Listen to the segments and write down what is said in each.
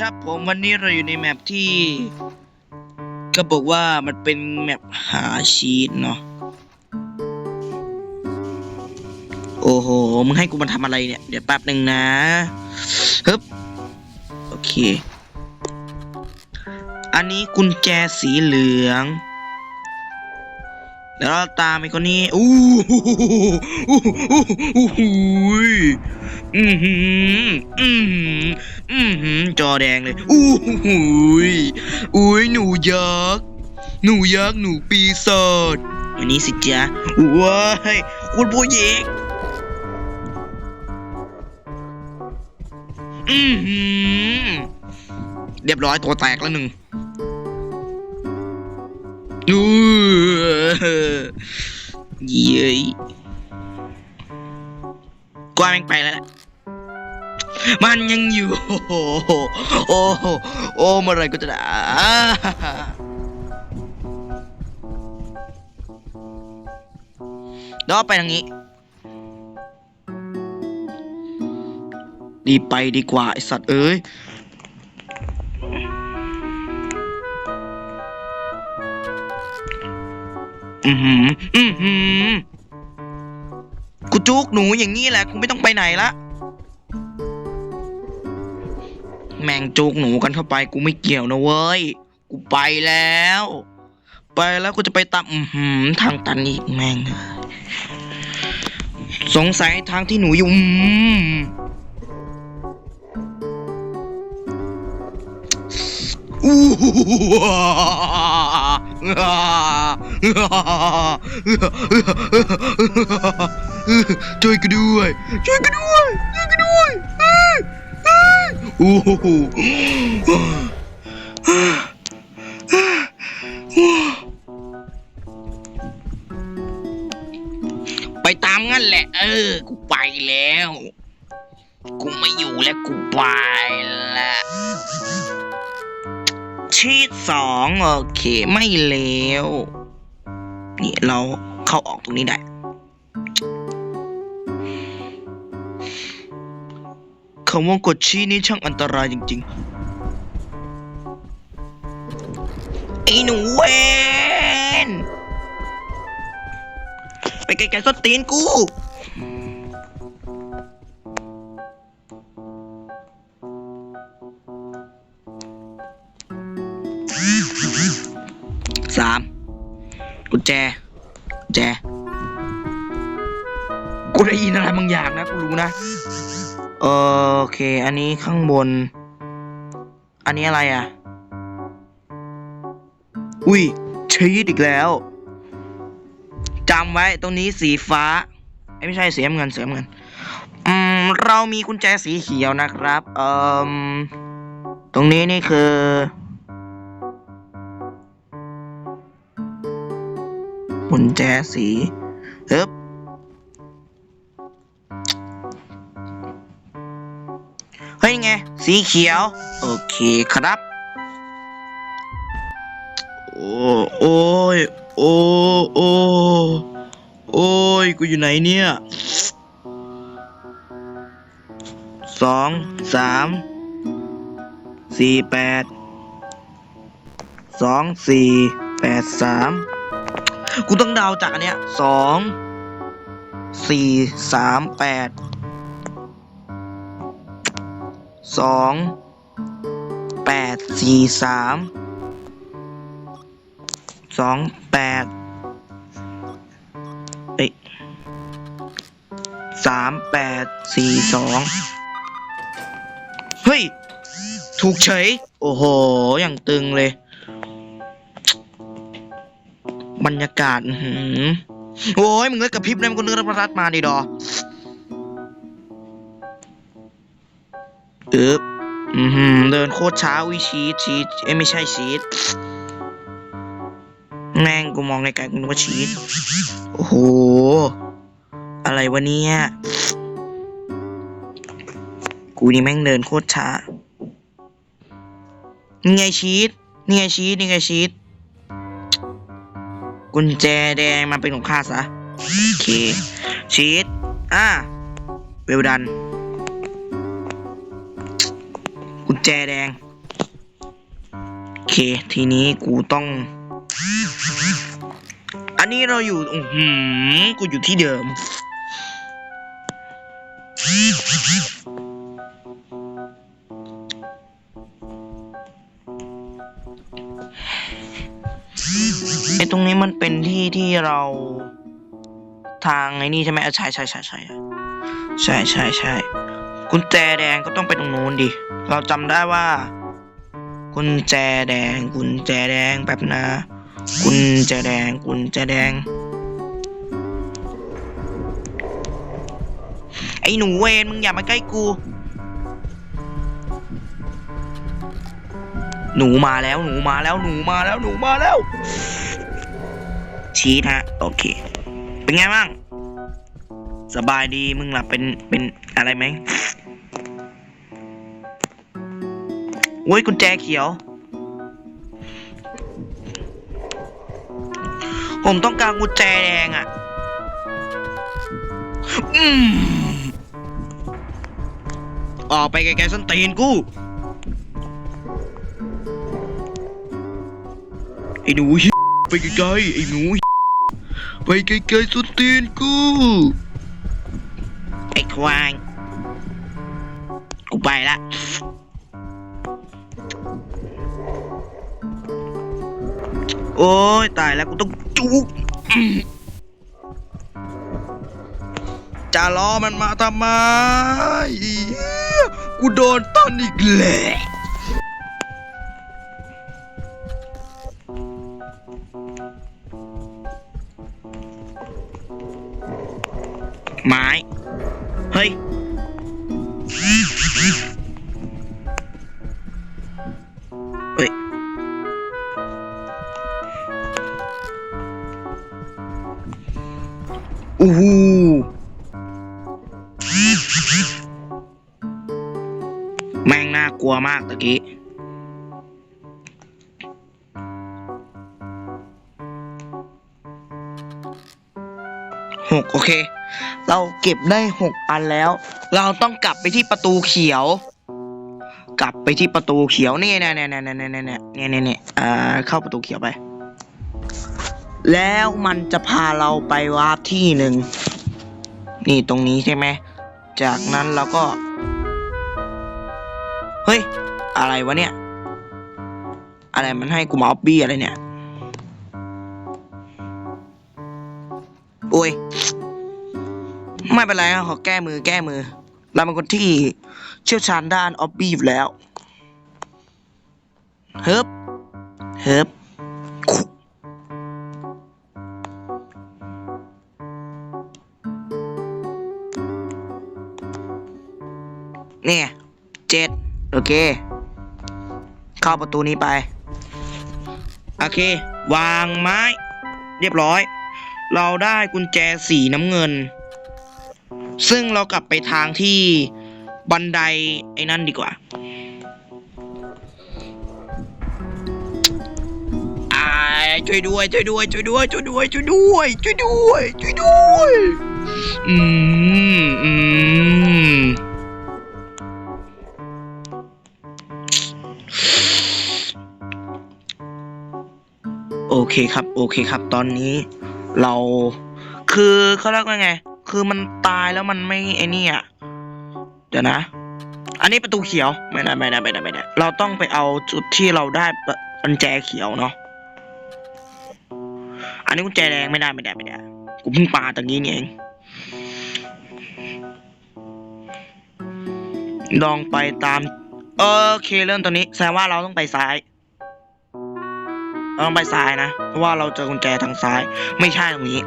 ครับผมวันนี้เราอยู่ในแมปที่ ก็บอกว่ามันเป็นแมปหาชีตเนาะโอ้โหมึงให้กูมาทำอะไรเนี่ย เดี๋ยวแป๊บหนึ่งนะฮึบโอเค อันนี้กุญแจสีเหลือง เดี๋ยวเราตามไปคนนี้อู้หูอู้หูอู้หูอือหืออือหืออือหือจอแดงเลยอู้หูยอุ้ยหนูยักษ์หนูยักษ์หนูปีศาจอันนี้สิจ๊ะว้ายคุณผู้หญิงอือหือเรียบร้อยตัวแตกแล้วหนึ่งอู้ เย้ยกวางแม่งไปแล้ว มันยังอยู่ โอ้โหโอ้โหโอ้เมื่อไรก็จะได้อ่าดี๋ยวไปทางนี้ ดีไปดีกว่าไอสัตว์เอ้ย อือหือ อือหือ กูจุกหนูอย่างนี้แหละกูไม่ต้องไปไหนละ แม่งจุกหนูกันเข้าไป กูไม่เกี่ยวนะเว้ย กูไปแล้ว ไปแล้วกูจะไปตามอือหือ ทางตันอีกแม่ง สงสัยทางที่หนูอยู่อืมอู้หู ช่วยกันด้วย ช่วยกันด้วย ช่วยกันด้วยโอ้โหไปตามงั้นแหละ เออ กูไปแล้ว กูไม่อยู่แล้วกูไปและ ชีตสองโอเคไม่เลวนี่เราเข้าออกตรงนี้ได้ คำว่ากดชี้นี่ช่างอันตรายจริงๆ ไอ้หนูเวนไปไกลๆสตีนกู กุญแจกุญแจ กูได้ยินอะไรบางอย่างนะ กูรู้นะ โอเค อันนี้ข้างบน อันนี้อะไรอะ อุ้ยชีดอีกแล้วจำไว้ตรงนี้สีฟ้า ไม่ใช่สีเงินสีน้ำเงินอืมเรามีกุญแจสีเขียวนะครับ เอ่มตรงนี้นี่คือ กุญแจสีเฮ้บเฮ้ยไง สีเขียว โอเคครับ โอ้โอ้ยโอ้โอ้โอ้ยกูอยู่ไหนเนี่ยสองสามสี่แปดสองสี่แปดสาม กูต้องเดาจากอันเนี้ยสองสี่สามแปดสองแปดสี่สามสองแปดเอ้ยสามแปดสี่สองเฮ้ย ถูกเฉย โอ้โห อย่างตึงเลย บรรยากาศหือโอ้ยมึงเลิกกับพริบเลยมึงก็นึกรับประทัดมาดิดอเอ๊บอือหือเดินโคตรช้าวิชีชีเอ้ยไม่ใช่ชีตแม่งกูมองไกลๆกูนึกว่าชีตโอ้โห อะไรวะเนี่ย กูนี่แม่งเดินโคตรช้า นี่ไงชีตนี่ไงชีตนี่ไงชีต กุญแจแดงมาเป็นของข้าซะโอเคชีตอ่าเวลดัน กุญแจแดงโอเค ทีนี้กูต้อง อันนี้เราอยู่อือหือกูอยู่ที่เดิม ทางไอ้นี่ใช่ไหมใช่ใช่ใช่ใช่ใช่ใช่ใช่กุญแจแดงก็ต้องไปตรงนู้นดิ เราจำได้ว่า กุญแจแดง กุญแจแดงแบบนะ กุญแจแดง กุญแจแดง ไอ้หนูเวนมึงอย่ามาใกล้กู หนูมาแล้ว หนูมาแล้ว หนูมาแล้ว หนูมาแล้ว ชี้ฮะ โอเค เป็นไงบ้าง สบายดีมึงหลับเป็นเป็นอะไรไหมโอ้ยกุญแจเขียว ผมต้องการกุญแจแดงอะ อืมออกไปไกลๆส้นตีนกูไอ้หนูไปไกลๆไอ้หนู ไปไกลๆส้นตีนกู ไอ้ควายกูไปละโอ้ยตายแล้วกูต้องจุกจะรอมันมาทำไม กูโดนต้นอีกแล้ว ไม้ เฮ้ย เฮ้ย อู้หูแม่งน่ากลัวมากตะกี้หกโอเค เราเก็บได้หกอันแล้ว เราต้องกลับไปที่ประตูเขียว กลับไปที่ประตูเขียวนี่เนี่ยเนี่ยเนี่ยเนี่ยเนี่ยเนี่ยเนี่ยเนี่ยเนี่ยอ่าเข้าประตูเขียวไป แล้วมันจะพาเราไปวาร์ปที่หนึ่งนี่ตรงนี้ใช่ไหมจากนั้นเราก็ เฮ้ย อะไรวะเนี่ย อะไรมันให้กูมาออบบี้อะไรเนี่ย โอ้ย ไม่เป็นไรครับขอแก้มือแก้มือ เราเป็นคนที่เชี่ยวชาญด้านออบบี้อยู่แล้วเฮิบเฮิบเนี่ยเจ็ดโอเค เข้าประตูนี้ไป โอเค วางไม้ เรียบร้อย เราได้กุญแจสีน้ำเงิน ซึ่งเรากลับไปทางที่บันไดไอ้นั่นดีกว่า อ่าช่วยด้วย ช่วยด้วย ช่วยด้วย ช่วยด้วย ช่วยด้วย ช่วยด้วย ช่วยด้วย อืมอืมโอเคครับ โอเคครับ ตอนนี้เราคือเขาเรียกว่าไง คือมันตายแล้วมันไม่ไอ้นี่อะเดี๋ยวนะ อันนี้ประตูเขียว ไม่ได้ไม่ได้ไม่ได้ไม่ได้เราต้องไปเอาจุดที่เราได้ปะกุญแจเขียวเนาะอันนี้กุญแจแดงไม่ได้ไม่ได้ไม่ได้กูเพิ่งปาตะกี้นี่เองลองไปตามโอเคเริ่มตอนนี้แสดงว่าเราต้องไปซ้ายเราต้องไปซ้ายนะเพราะว่าเราเจอกุญแจทางซ้าย ไม่ใช่ตรงนี้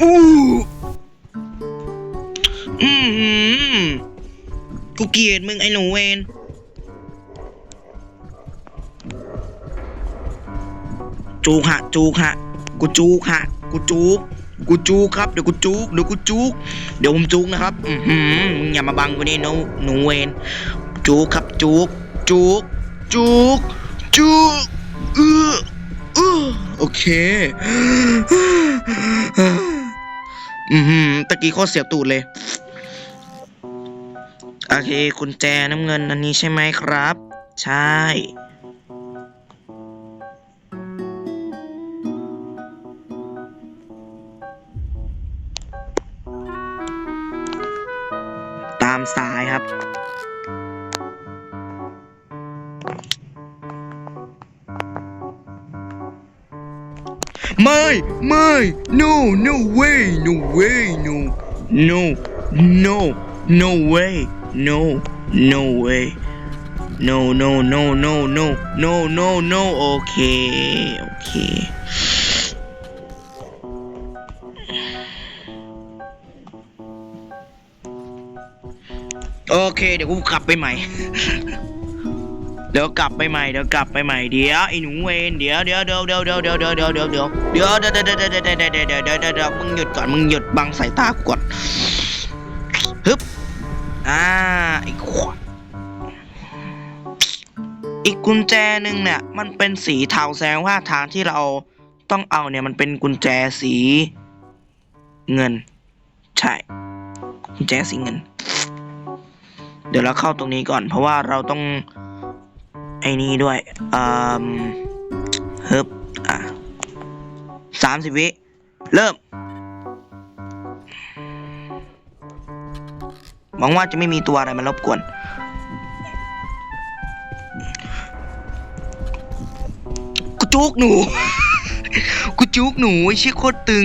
อู้อือหือกูเกลียดมึงไอ้หนูเวนจูกฮะจูกฮะกูจูกฮะกูจูกกูจูกครับเดี๋ยวกูจูกเดี๋ยวกูจูกเดี๋ยวผมจูกนะครับอือหือมึงอย่ามาบังกูนี่หนูหนูเวนจูกครับจูกจูกจูกจูกเออเออโอเค อือหือตะกี้โคตรเสียวตูดเลย โอเคกุญแจน้ำเงินอันนี้ใช่ไหมครับ ใช่ No, no way, no way, no, no, no, no way, no, no way. No, no, no, no, no, no, no, no, okay, okay. Okay, เดี๋ยวกูกลับไปใหม่ เดี๋ยวกลับไปใหม่เดี๋ยวกลับไปใหม่เดี๋ยวไอ้หนูเวนเดี๋ยวเดี๋ยวเดี๋ยวเดี๋ยวเดี๋ยวเดี๋ยวเดี๋ยวเดี๋ยวเดี๋ยวเดี๋ยวเดี๋ยวเดี๋ยวเดี๋ยวเดี๋ยวเดี๋ยวเดี๋ยวเดี๋ยวเดี๋ยวเดี๋ยวมึงหยุดก่อนมึงหยุดบังสายตากูก่อนฮึบอ่าไอ้ขวดอีกกุญแจหนึ่งเนี่ย มันเป็นสีเทาแสดงว่าทางที่เราต้องเอาเนี่ยมันเป็นกุญแจสีเงิน ใช่กุญแจสีเงิน เดี๋ยวเราเข้าตรงนี้ก่อน เพราะว่าเราต้อง ไอ้นี่ด้วยอืมฮึบอะสามสิบวิ เริ่ม หวังว่าจะไม่มีตัวอะไรมารบกวน กูจุกหนู กูจุกหนูไอ้เชี่ยโคตรตึง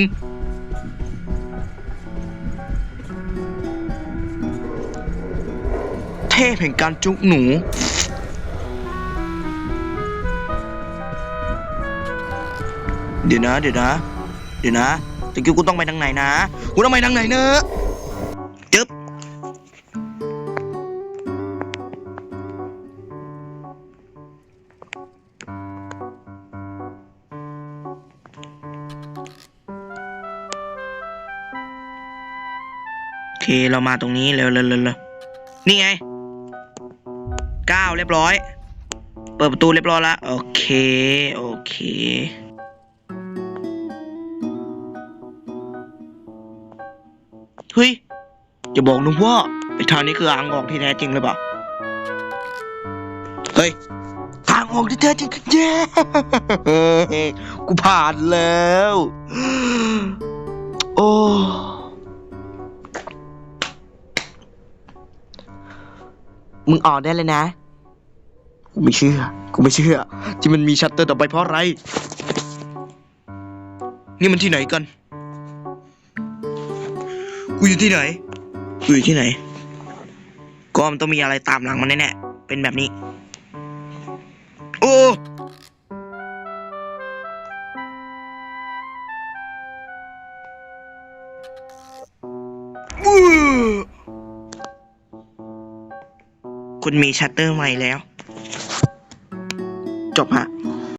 เทพแห่งการจุกหนู เดี๋ยวนะ เดี๋ยวนะ เดี๋ยวนะตะกี้กูต้องไปทางไหนนะกูต้องไปทางไหนเนอะจึ๊บโอเคเรามาตรงนี้เร็วเร็วเร็วเร็วนี่ไงเก้าเรียบร้อย เปิดประตูเรียบร้อยแล้วโอเค โอเค จะบอกนุว่าไอ้ทางนี้คือทางออกที่แท้จริงหรือเปล่าเฮ้ยทางออกที่แท้จริงเย้กูผ่านแล้ว โอ้มึงออกได้เลยนะ กูไม่เชื่อ กูไม่เชื่อ ที่มันมีชัตเตอร์ต่อไปเพราะอะไร นี่มันที่ไหนกัน กูอยู่ที่ไหน อยู่ที่ไหนก็มันต้องมีอะไรตามหลังมันแน่ๆเป็นแบบนี้ โอ้คุณมีชัตเตอร์ใหม่แล้ว จบฮะ